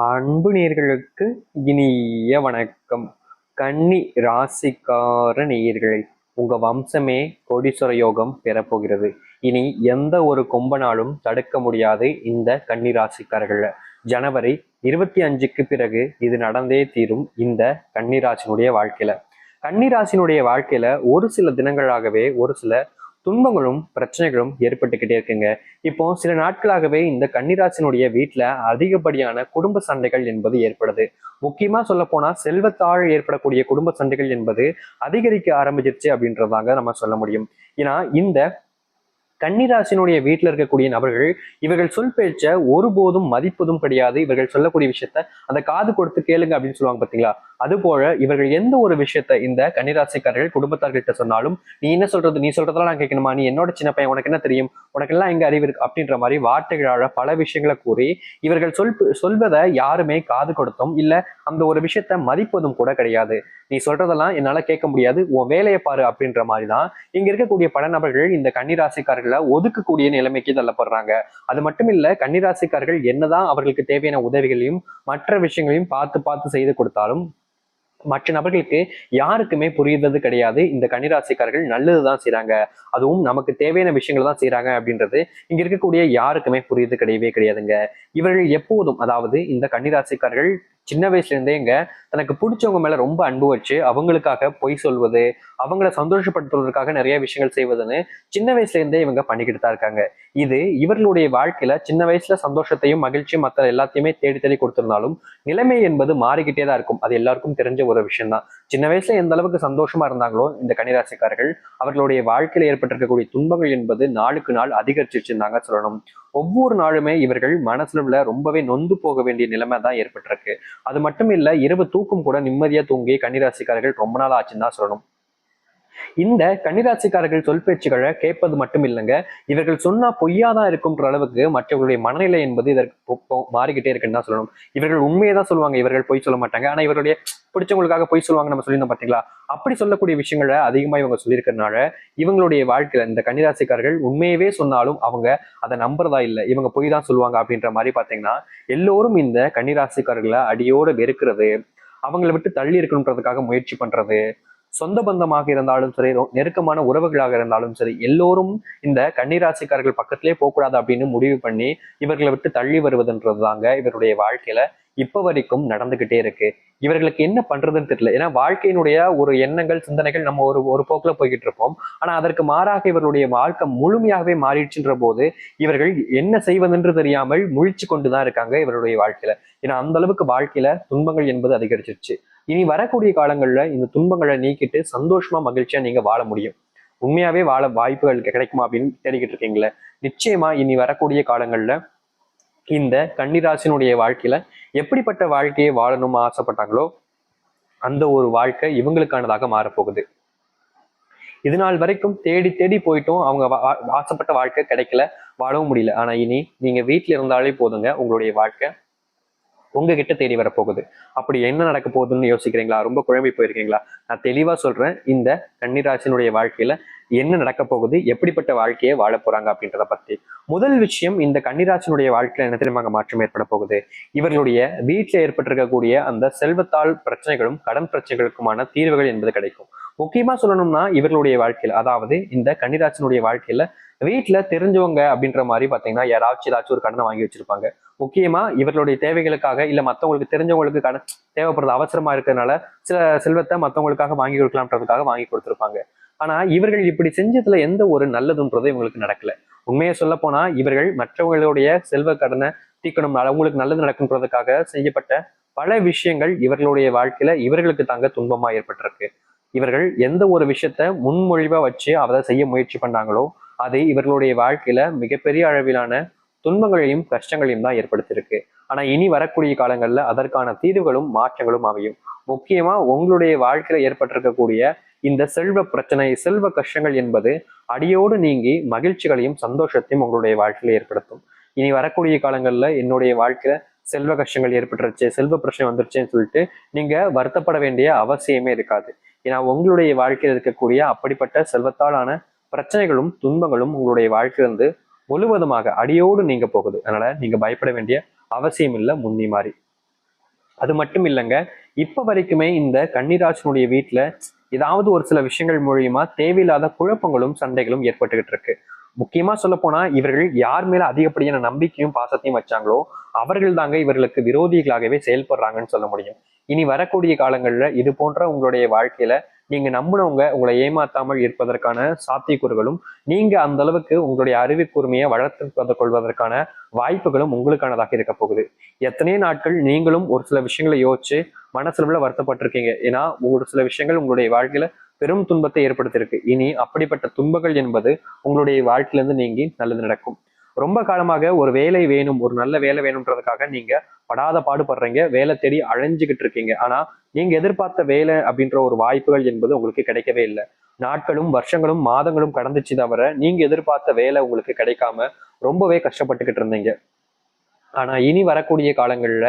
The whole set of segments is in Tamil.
அன்பு நேர்களுக்கு இனிய வணக்கம். கன்னி ராசிக்கார நேயர்களை உங்க வம்சமே கோடீஸ்வர யோகம் பெறப்போகிறது. இனி எந்த ஒரு கொம்பனாலும் தடுக்க முடியாது இந்த கன்னி ராசிக்காரர்கள் ஜனவரி இருபத்தி அஞ்சுக்கு பிறகு இது நடந்தே தீரும் இந்த கன்னிராசினுடைய வாழ்க்கையில. கன்னிராசினுடைய வாழ்க்கையில ஒரு சில தினங்களாகவே ஒரு சில துன்பங்களும் பிரச்சனைகளும் ஏற்பட்டுக்கிட்டே இருக்குங்க. இப்போ சில நாட்களாகவே இந்த கன்னிராசினுடைய வீட்டுல அதிகப்படியான குடும்ப சண்டைகள் என்பது ஏற்படுது. முக்கியமா சொல்ல போனா செல்வத்தாழ் ஏற்படக்கூடிய குடும்ப சண்டைகள் என்பது அதிகரிக்க ஆரம்பிச்சிருச்சு அப்படின்றதாங்க நம்ம சொல்ல முடியும். ஏன்னா இந்த கன்னிராசினுடைய வீட்டில் இருக்கக்கூடிய நபர்கள் இவர்கள் சொல் பேச்ச ஒருபோதும் மதிப்பதும் கிடையாது. இவர்கள் சொல்லக்கூடிய விஷயத்த அந்த காது கொடுத்து கேளுங்க அப்படின்னு சொல்லுவாங்க பாத்தீங்களா? அதுபோல இவர்கள் எந்த ஒரு விஷயத்த இந்த கன்னிராசிக்காரர்கள் குடும்பத்தார்கிட்ட சொன்னாலும் நீ என்ன சொல்றது? நீ சொல்றதெல்லாம் நான் கேட்கணுமா? நீ என்னோட சின்ன பையன் உனக்கு என்ன தெரியும்? உனக்கு எல்லாம் எங்க அறிவு இருக்கு? அப்படின்ற மாதிரி வார்த்தைகளால பல விஷயங்களை கூறி இவர்கள் சொல் சொல்வதை யாருமே காது கொடுத்தும் இல்ல அந்த ஒரு விஷயத்த மதிப்பதும் கூட கிடையாது. நீ சொல்றதெல்லாம் என்னால கேட்க முடியாது. உன் வேலையை பாரு அப்படின்ற மாதிரி தான் இங்க இருக்கக்கூடிய பல நபர்கள் இந்த கன்னிராசிக்காரர்களை ஒதுக்கக்கூடிய நிலைமைக்கு தள்ளப்படுறாங்க. அது மட்டும் இல்ல கன்னிராசிக்காரர்கள் என்னதான் அவர்களுக்கு தேவையான உதவிகளையும் மற்ற விஷயங்களையும் பார்த்து பார்த்து செய்து கொடுத்தாலும் மற்ற நபர்களுக்கு யாருக்குமே புரியுறது கிடையாது. இந்த கன்னிராசிக்காரர்கள் நல்லதுதான் செய்கிறாங்க அதுவும் நமக்கு தேவையான விஷயங்கள் தான் செய்கிறாங்க அப்படின்றது இங்க இருக்கக்கூடிய யாருக்குமே புரியுது கிடையவே கிடையாதுங்க. இவர்கள் எப்போதும் அதாவது இந்த கன்னிராசிக்காரர்கள் சின்ன வயசுலேருந்தே தனக்கு பிடிச்சவங்க மேலே ரொம்ப அன்பு வச்சு அவங்களுக்காக பொய் சொல்வது அவங்கள சந்தோஷப்படுத்துவதற்காக நிறைய விஷயங்கள் செய்வதுன்னு சின்ன வயசுலேருந்தே இவங்க பண்ணிக்கிட்டு தான் இருக்காங்க. இது இவர்களுடைய வாழ்க்கையில சின்ன வயசுல சந்தோஷத்தையும் மகிழ்ச்சியும் மற்ற எல்லாத்தையுமே தேடி தேடி கொடுத்திருந்தாலும் நிலைமை என்பது மாறிக்கிட்டே தான் இருக்கும். அது எல்லாருக்கும் தெரிஞ்ச ஒரு விஷயம் தான் சின்ன வயசுல எந்த அளவுக்கு சந்தோஷமா இருந்தாங்களோ இந்த கன்னிராசிக்காரர்கள் அவர்களுடைய வாழ்க்கையில ஏற்பட்டிருக்கக்கூடிய துன்பங்கள் என்பது நாளுக்கு நாள் அதிகரிச்சிருச்சுன்னு சொல்லணும். ஒவ்வொரு நாளுமே இவர்கள் மனசுல ரொம்பவே நொந்து போக வேண்டிய நிலைமை தான் ஏற்பட்டிருக்கு. அது மட்டும் இல்ல இரவு தூக்கம் கூட நிம்மதியா தூங்கி கன்னிராசிக்காரர்கள் ரொம்ப நாள் ஆச்சுன்னு தான் சொல்லணும். இந்த கன்னிராசிக்காரர்கள் சொல் பேச்சுகளை கேட்பது மட்டும் இல்லைங்க இவர்கள் சொன்னா பொய்யாதான் இருக்கும்ன்ற அளவுக்கு மற்றவர்களுடைய மனநிலை என்பது இதற்கு மாறிக்கிட்டே இருக்குன்னு தான் சொல்லணும். இவர்கள் உண்மையை தான் சொல்லுவாங்க. இவர்கள் பொய் சொல்ல மாட்டாங்க. ஆனா இவருடைய பிடிச்சவங்களுக்காக பொய் சொல்லுவாங்க நம்ம சொல்லியிருந்தோம் பாத்தீங்களா அப்படி சொல்லக்கூடிய விஷயங்களை அதிகமா இவங்க சொல்லியிருக்கிறதுனால இவங்களுடைய வாழ்க்கையில இந்த கன்னிராசிக்காரர்கள் உண்மையவே சொன்னாலும் அவங்க அதை நம்புறதா இல்லை. இவங்க பொய் தான் சொல்லுவாங்க அப்படின்ற மாதிரி பாத்தீங்கன்னா எல்லோரும் இந்த கன்னிராசிக்காரர்களை அடியோட வெறுக்கிறது அவங்களை விட்டு தள்ளி இருக்கணுன்றதுக்காக முயற்சி பண்றது சொந்த பந்தமாக இருந்தாலும் சரி நெருக்கமான உறவுகளாக இருந்தாலும் சரி எல்லோரும் இந்த கன்னிராசிக்காரர்கள் பக்கத்திலே போகக்கூடாது அப்படின்னு முடிவு பண்ணி இவர்களை விட்டு தள்ளி வருவதுன்றது தாங்க இவருடைய வாழ்க்கையில இப்போ வரைக்கும் நடந்துகிட்டே இருக்கு. இவர்களுக்கு என்ன பண்றதுன்னு தெரியல. ஏன்னா வாழ்க்கையினுடைய ஒரு எண்ணங்கள் சிந்தனைகள் நம்ம ஒரு ஒரு போக்குல போய்கிட்டு இருப்போம். ஆனா அதற்கு மாறாக இவர்களுடைய வாழ்க்கை முழுமையாகவே மாறிடுச்சுன்ற போது இவர்கள் என்ன செய்வதென்று தெரியாமல் முழிச்சு கொண்டுதான் இருக்காங்க இவருடைய வாழ்க்கையில. ஏன்னா அந்த அளவுக்கு வாழ்க்கையில துன்பங்கள் என்பது அதிகரிச்சிருச்சு. இனி வரக்கூடிய காலங்கள்ல இந்த துன்பங்களை நீக்கிட்டு சந்தோஷமா மகிழ்ச்சியா நீங்க வாழ முடியும். உண்மையாவே வாழ வாய்ப்புகள் கிடைக்குமா அப்படின்னு தேடிக்கிட்டு இருக்கீங்களே? நிச்சயமா இனி வரக்கூடிய காலங்கள்ல இந்த கன்னிராசினுடைய வாழ்க்கையில எப்படிப்பட்ட வாழ்க்கையை வாழணும்னு ஆசைப்பட்டாங்களோ அந்த ஒரு வாழ்க்கை இவங்களுக்கானதாக மாறப்போகுது. இது நாள் வரைக்கும் தேடி தேடி போயிட்டும் அவங்க ஆசைப்பட்ட வாழ்க்கை கிடைக்கல வாழவும் முடியல. ஆனா இனி நீங்க வீட்டுல இருந்தாலே போதுங்க உங்களுடைய வாழ்க்கை. உங்ககிட்ட தேடி வரப்போகுது. அப்படி என்ன நடக்க போகுதுன்னு யோசிக்கிறீங்களா? ரொம்ப குழம்பி போயிருக்கீங்களா? நான் தெளிவா சொல்றேன். இந்த கன்னிராசினுடைய வாழ்க்கையில என்ன நடக்க போகுது? எப்படிப்பட்ட வாழ்க்கையை வாழ போறாங்க அப்படின்றத பத்தி. முதல் விஷயம் இந்த கன்னிராசினுடைய வாழ்க்கையில என்ன தெரியுமாங்க மாற்றம் ஏற்பட போகுது. இவர்களுடைய வீட்டில் ஏற்பட்டிருக்கக்கூடிய அந்த செல்வத்தால் பிரச்சனைகளும் கடன் பிரச்சனைகளுக்குமான தீர்வுகள் என்பது கிடைக்கும். முக்கியமா சொல்லணும்னா இவர்களுடைய வாழ்க்கையில அதாவது இந்த கன்னிராசினுடைய வாழ்க்கையில வீட்டுல தெரிஞ்சவங்க அப்படின்ற மாதிரி பாத்தீங்கன்னா யாராச்சும் ஏதாச்சும் ஒரு கடனை வாங்கி வச்சிருப்பாங்க. முக்கியமா இவர்களுடைய தேவைகளுக்காக இல்ல மத்தவங்களுக்கு தெரிஞ்சவங்களுக்கு கடன் தேவைப்படுறது அவசரமா இருக்கிறதுனால சில செல்வத்தை மத்தவங்களுக்காக வாங்கி கொடுக்கலாம்ன்றதுக்காக வாங்கி கொடுத்திருப்பாங்க. ஆனா இவர்கள் இப்படி செஞ்சதுல எந்த ஒரு நல்லதுன்றதும் இவங்களுக்கு நடக்கல. உண்மையை சொல்ல போனா இவர்கள் மற்றவங்களுடைய செல்வ கடனை தீக்கணும்னால அவங்களுக்கு நல்லது நடக்குன்றதுக்காக செய்யப்பட்ட பல விஷயங்கள் இவர்களுடைய வாழ்க்கையில இவர்களுக்கு தாங்க துன்பமா ஏற்பட்டிருக்கு. இவர்கள் எந்த ஒரு விஷயத்த முன்மொழிவா வச்சு அதை செய்ய முயற்சி பண்ணாங்களோ அது இவர்களுடைய வாழ்க்கையில மிகப்பெரிய அளவிலான துன்பங்களையும் கஷ்டங்களையும் தான் ஏற்படுத்தியிருக்கு. ஆனா இனி வரக்கூடிய காலங்கள்ல அதற்கான தீர்வுகளும் மாற்றங்களும் அமையும். முக்கியமா உங்களுடைய வாழ்க்கையில ஏற்பட்டிருக்கக்கூடிய இந்த செல்வ பிரச்சனை செல்வ கஷ்டங்கள் என்பது அடியோடு நீங்கி மகிழ்ச்சிகளையும் சந்தோஷத்தையும் உங்களுடைய வாழ்க்கையில ஏற்படுத்தும். இனி வரக்கூடிய காலங்கள்ல என்னுடைய வாழ்க்கையில செல்வ கஷ்டங்கள் ஏற்பட்டுருச்சு செல்வ பிரச்சனை வந்துருச்சுன்னு சொல்லிட்டு நீங்க வருத்தப்பட வேண்டிய அவசியமே இருக்காது. ஏன்னா உங்களுடைய வாழ்க்கையில் இருக்கக்கூடிய அப்படிப்பட்ட செல்வத்தாலான பிரச்சனைகளும் துன்பங்களும் உங்களுடைய வாழ்க்கையிலிருந்து முழுவதுமாக அடியோடு நீங்க போகுது. அதனால நீங்க பயப்பட வேண்டிய அவசியம் இல்லை முன்னி மாறி. அது மட்டும் இல்லைங்க இப்ப வரைக்குமே இந்த கன்னிராசனுடைய வீட்டுல ஏதாவது ஒரு சில விஷயங்கள் மூலியமா தேவையில்லாத குழப்பங்களும் சண்டைகளும் ஏற்பட்டுக்கிட்டு இருக்கு. முக்கியமா சொல்ல போனா இவர்கள் யார் மேல அதிகப்படியான நம்பிக்கையும் பாசத்தையும் வச்சாங்களோ அவர்கள் தாங்க இவர்களுக்கு விரோதிகளாகவே செயல்படுறாங்கன்னு சொல்ல முடியும். இனி வரக்கூடிய காலங்களில் இது போன்ற உங்களுடைய வாழ்க்கையில நீங்க நம்பினவங்க உங்களை ஏமாத்தாமல் இருப்பதற்கான சாத்தியக்கூறுகளும் நீங்க அந்த அளவுக்கு உங்களுடைய அறிவுக்கூர்மையை வளர்த்து கொள்வதற்கான வாய்ப்புகளும் உங்களுக்கானதாக இருக்க போகுது. எத்தனையோ நாட்கள் நீங்களும் ஒரு சில விஷயங்களை யோசிச்சு மனசளவுல வருத்தப்பட்டிருக்கீங்க. ஏன்னா ஒரு சில விஷயங்கள் உங்களுடைய வாழ்க்கையில பெரும் துன்பத்தை ஏற்படுத்தியிருக்கு. இனி அப்படிப்பட்ட துன்பங்கள் என்பது உங்களுடைய வாழ்க்கையிலிருந்து நீங்கி நல்லது நடக்கும். ரொம்ப காலமாக ஒரு வேலை வேணும் ஒரு நல்ல வேலை வேணும்ன்றதுக்காக நீங்க படாத பாடுபடுறீங்க வேலை தேடி அழைஞ்சுக்கிட்டு இருக்கீங்க. ஆனா நீங்க எதிர்பார்த்த வேலை அப்படின்ற ஒரு வாய்ப்புகள் என்பது உங்களுக்கு கிடைக்கவே இல்லை. நாட்களும் வருஷங்களும் மாதங்களும் கடந்துச்சு தவிர நீங்க எதிர்பார்த்த வேலை உங்களுக்கு கிடைக்காம ரொம்பவே கஷ்டப்பட்டுக்கிட்டு இருந்தீங்க. ஆனா இனி வரக்கூடிய காலங்கள்ல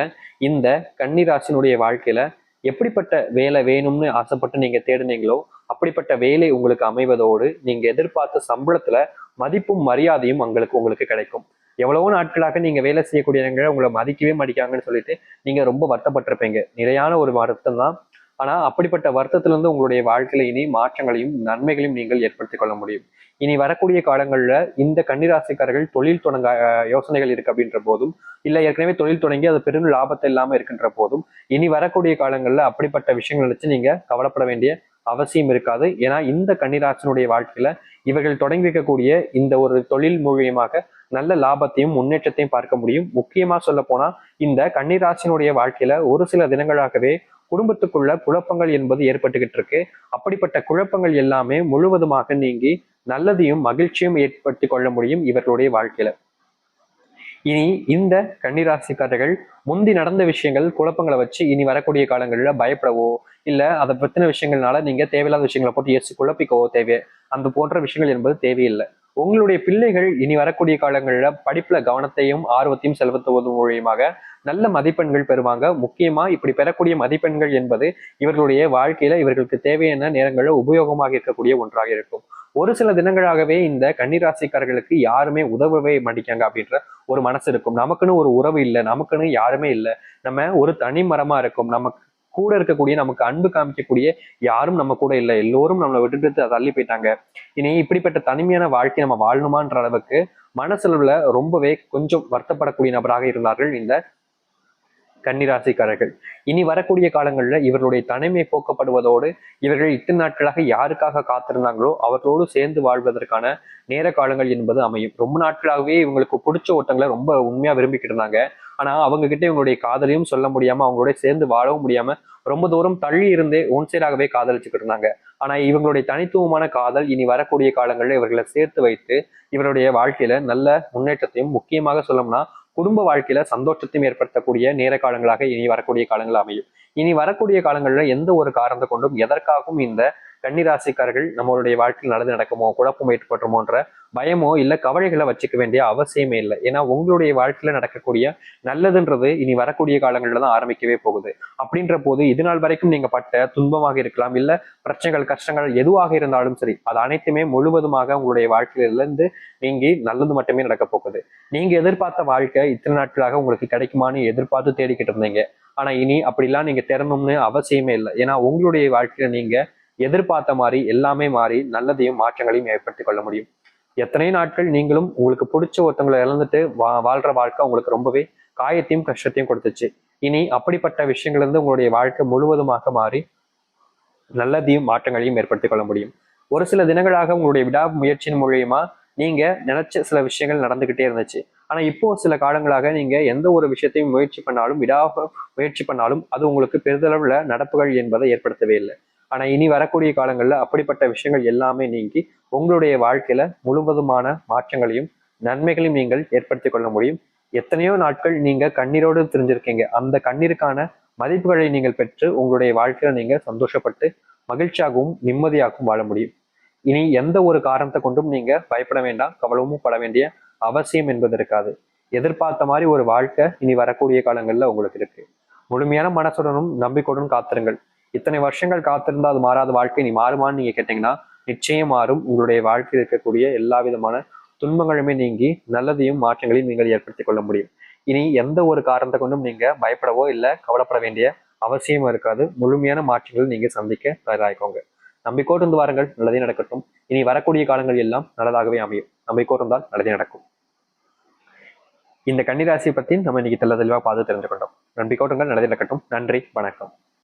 இந்த கன்னிராசினுடைய வாழ்க்கையில எப்படிப்பட்ட வேலை வேணும்னு ஆசைப்பட்டு நீங்க தேடுனீங்களோ அப்படிப்பட்ட வேலை உங்களுக்கு அமைவதோடு நீங்க எதிர்பார்த்த சம்பளத்துல மதிப்பும் மரியாதையும் உங்களுக்கு உங்களுக்கு கிடைக்கும். எவ்வளவோ நாட்களாக நீங்க வேலை செய்யக்கூடியவங்களை உங்களை மதிக்கவே மதிக்காங்கன்னு சொல்லிட்டு நீங்க ரொம்ப வருத்தப்பட்டிருப்பீங்க. நிலையான ஒரு வருத்தம் தான். ஆனா அப்படிப்பட்ட வருத்தத்திலிருந்து உங்களுடைய வாழ்க்கையில இனி மாற்றங்களையும் நன்மைகளையும் நீங்கள் ஏற்படுத்திக் கொள்ள முடியும். இனி வரக்கூடிய காலங்களில் இந்த கன்னிராசிக்காரர்கள் தொழில் தொடங்க யோசனைகள் இருக்கு அப்படின்ற போதும் இல்லை ஏற்கனவே தொழில் தொடங்கி அது பெரும் லாபத்தை இல்லாமல் இருக்கின்ற போதும் இனி வரக்கூடிய காலங்களில் அப்படிப்பட்ட விஷயங்கள் நினைச்சு நீங்க கவலைப்பட வேண்டிய அவசியம் இருக்காது. ஏன்னா இந்த கன்னிராசனுடைய வாழ்க்கையில இவர்கள் தொடங்கி வைக்கக்கூடிய இந்த ஒரு தொழில் மூலியமாக நல்ல லாபத்தையும் முன்னேற்றத்தையும் பார்க்க முடியும். முக்கியமா சொல்ல போனா இந்த கன்னிராசினுடைய வாழ்க்கையில ஒரு சில தினங்களாகவே குடும்பத்துக்குள்ள குழப்பங்கள் என்பது ஏற்பட்டுக்கிட்டு இருக்கு. அப்படிப்பட்ட குழப்பங்கள் எல்லாமே முழுவதுமாக நீங்கி நல்லதையும் மகிழ்ச்சியும் ஏற்படுத்தி கொள்ள முடியும் இவர்களுடைய வாழ்க்கையில. இனி இந்த கன்னிராசிக்காரர்கள் முந்தி நடந்த விஷயங்கள் குழப்பங்களை வச்சு இனி வரக்கூடிய காலங்களில் பயப்படவோ இல்லை அதை பற்றின விஷயங்கள்னால நீங்க தேவையில்லாத விஷயங்களை போட்டு எஸ் குழப்பிக்கவோ தேவை அந்த போன்ற விஷயங்கள் என்பது தேவையில்லை. உங்களுடைய பிள்ளைகள் இனி வரக்கூடிய காலங்களில் படிப்புல கவனத்தையும் ஆர்வத்தையும் செலுத்துவது மூலியமாக நல்ல மதிப்பெண்கள் பெறுவாங்க. முக்கியமா இப்படி பெறக்கூடிய மதிப்பெண்கள் என்பது இவர்களுடைய வாழ்க்கையில இவர்களுக்கு தேவையான நேரங்களில் உபயோகமாக இருக்கக்கூடிய ஒன்றாக இருக்கும். ஒரு சில தினங்களாகவே இந்த கன்னிராசிக்காரர்களுக்கு யாருமே உதவவே மாட்டேங்காங்க அப்படின்ற ஒரு மனசு இருக்கும். நமக்குன்னு ஒரு உறவு இல்லை நமக்குன்னு யாருமே இல்லை. நம்ம ஒரு தனி மரமா இருக்கும். நமக்கு கூட இருக்கக்கூடிய நமக்கு அன்பு காமிக்கக்கூடிய யாரும் நம்ம கூட இல்லை. எல்லோரும் நம்மளை விட்டுட்டு தள்ளி போயிட்டாங்க. இனி இப்படிப்பட்ட தனிமையான வாழ்க்கை நம்ம வாழணுமான்ற அளவுக்கு மனசளவுல ரொம்பவே கொஞ்சம் வருத்தப்படக்கூடிய நபராக இருந்தார்கள் இந்த கன்னிராசிக்காரர்கள். இனி வரக்கூடிய காலங்களில் இவர்களுடைய தனிமை போக்கப்படுவதோடு இவர்கள் இத்தனை நாட்களாக யாருக்காக காத்திருந்தாங்களோ அவர்களோடு சேர்ந்து வாழ்வதற்கான நேர காலங்கள் என்பது அமையும். ரொம்ப நாட்களாகவே இவங்களுக்கு பிடிச்ச ஓட்டங்களை ரொம்ப உண்மையா விரும்பிக்கிட்டு இருந்தாங்க. ஆனா அவங்க கிட்ட இவங்களுடைய காதலையும் சொல்ல முடியாம அவங்களோட சேர்ந்து வாழவும் முடியாம ரொம்ப தூரம் தள்ளி இருந்தே ஒன்சேராகவே காதலிச்சுக்கிட்டு இருந்தாங்க. ஆனா இவங்களுடைய தனித்துவமான காதல் இனி வரக்கூடிய காலங்களில் இவர்களை சேர்த்து வைத்து இவருடைய வாழ்க்கையில நல்ல முன்னேற்றத்தையும் முக்கியமாக சொல்லணும்னா குடும்ப வாழ்க்கையில சந்தோஷத்தையும் ஏற்படுத்தக்கூடிய நேர காலங்களாக இனி வரக்கூடிய காலங்கள் அமையும். இனி வரக்கூடிய காலங்களில் எந்த ஒரு காரணத்தை கொண்டும் எதற்காகவும் இந்த கன்னிராசிக்காரர்கள் நம்மளுடைய வாழ்க்கையில் நல்லது நடக்குமோ குழப்பம் ஏற்பட்டுமோன்ற பயமோ இல்லை கவலைகளை வச்சுக்க வேண்டிய அவசியமே இல்லை. ஏன்னா உங்களுடைய வாழ்க்கையில் நடக்கக்கூடிய நல்லதுன்றது இனி வரக்கூடிய காலங்களில் தான் ஆரம்பிக்கவே போகுது. அப்படின்ற போது இது நாள் வரைக்கும் நீங்கள் பட்ட துன்பமாக இருக்கலாம் இல்லை பிரச்சனைகள் கஷ்டங்கள் எதுவாக இருந்தாலும் சரி அது அனைத்துமே முழுவதுமாக உங்களுடைய வாழ்க்கையிலிருந்து நீங்கி நல்லது மட்டுமே நடக்க போகுது. நீங்கள் எதிர்பார்த்த வாழ்க்கை இத்தனை நாட்களாக உங்களுக்கு கிடைக்குமான்னு எதிர்பார்த்து தேடிக்கிட்டு இருந்தீங்க. ஆனால் இனி அப்படிலாம் நீங்கள் திறனும்னு அவசியமே இல்லை. ஏன்னா உங்களுடைய வாழ்க்கையில் நீங்கள் எதிர்பார்த்த மாதிரி எல்லாமே மாறி நல்லதையும் மாற்றங்களையும் ஏற்படுத்திக் கொள்ள முடியும். எத்தனை நாட்கள் நீங்களும் உங்களுக்கு பிடிச்ச ஒருத்தவங்களை இழந்துட்டு வா வாழ்ற வாழ்க்கை உங்களுக்கு ரொம்பவே காயத்தையும் கஷ்டத்தையும் கொடுத்துச்சு. இனி அப்படிப்பட்ட விஷயங்கள் இருந்து உங்களுடைய வாழ்க்கை முழுவதுமாக மாறி நல்லதையும் மாற்றங்களையும் ஏற்படுத்திக் கொள்ள முடியும். ஒரு சில தினங்களாக உங்களுடைய விடா முயற்சியின் மூலியமா நீங்க நினைச்ச சில விஷயங்கள் நடந்துகிட்டே இருந்துச்சு. ஆனா இப்போ சில காலங்களாக நீங்க எந்த ஒரு விஷயத்தையும் முயற்சி பண்ணாலும் விடாக முயற்சி பண்ணாலும் அது உங்களுக்கு பெரிதளவுல நடப்புகள் என்பதை ஏற்படுத்தவே இல்லை. ஆனா இனி வரக்கூடிய காலங்கள்ல அப்படிப்பட்ட விஷயங்கள் எல்லாமே நீங்கி உங்களுடைய வாழ்க்கையில முழுவதுமான மாற்றங்களையும் நன்மைகளையும் நீங்கள் ஏற்படுத்தி கொள்ள முடியும். எத்தனையோ நாட்கள் நீங்க கண்ணீரோடு தெரிஞ்சிருக்கீங்க. அந்த கண்ணீருக்கான மதிப்புகளை நீங்கள் பெற்று உங்களுடைய வாழ்க்கையில நீங்க சந்தோஷப்பட்டு மகிழ்ச்சியாகவும் நிம்மதியாகவும் வாழ முடியும். இனி எந்த ஒரு காரணத்தை கொண்டும் நீங்க பயப்பட வேண்டாம். கவலமும் பட வேண்டிய அவசியம் என்பது இருக்காது. எதிர்பார்த்த மாதிரி ஒரு வாழ்க்கை இனி வரக்கூடிய காலங்கள்ல உங்களுக்கு இருக்கு. முழுமையான மனசுடனும் நம்பிக்கையுடன் காத்திருங்கள். இத்தனை வருஷங்கள் காத்திருந்தா அது மாறாத வாழ்க்கை நீ மாறுமான்னு நீங்க கேட்டீங்கன்னா நிச்சயம் மாறும். உங்களுடைய வாழ்க்கையில் இருக்கக்கூடிய எல்லா விதமான துன்பங்களுமே நீங்கி நல்லதையும் மாற்றங்களையும் நீங்கள் ஏற்படுத்திக் கொள்ள முடியும். இனி எந்த ஒரு காரணத்தை கொண்டும் நீங்க பயப்படவோ இல்லை கவலைப்பட வேண்டிய அவசியமும் இருக்காது. முழுமையான மாற்றங்கள் நீங்க சந்திக்க தயாராகிக்கோங்க. நம்பிக்கோட்டு இருந்து வாருங்கள். நல்லதே நடக்கட்டும். இனி வரக்கூடிய காலங்கள் எல்லாம் நல்லதாகவே அமையும். நம்பிக்கோடு இருந்தால் நல்லதே நடக்கும். இந்த கன்னிராசியை பத்தி நம்ம இன்னைக்கு தெல்ல தெளிவாக பார்த்து தெரிஞ்சுக்கொண்டோம். நம்பிக்கோட்டுங்கள் நல்லதே நடக்கட்டும். நன்றி. வணக்கம்.